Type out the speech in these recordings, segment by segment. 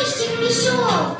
Хрестик пішов.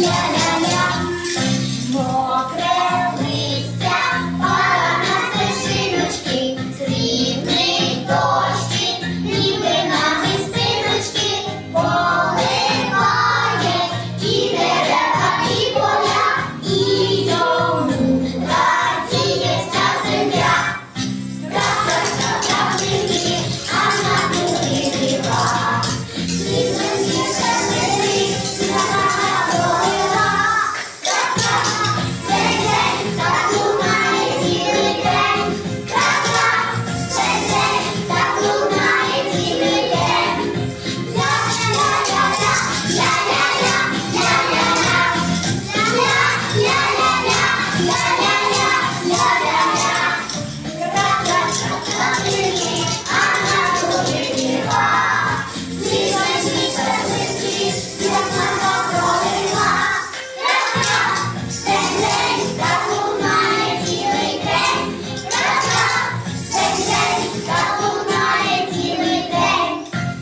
Yeah. Yeah!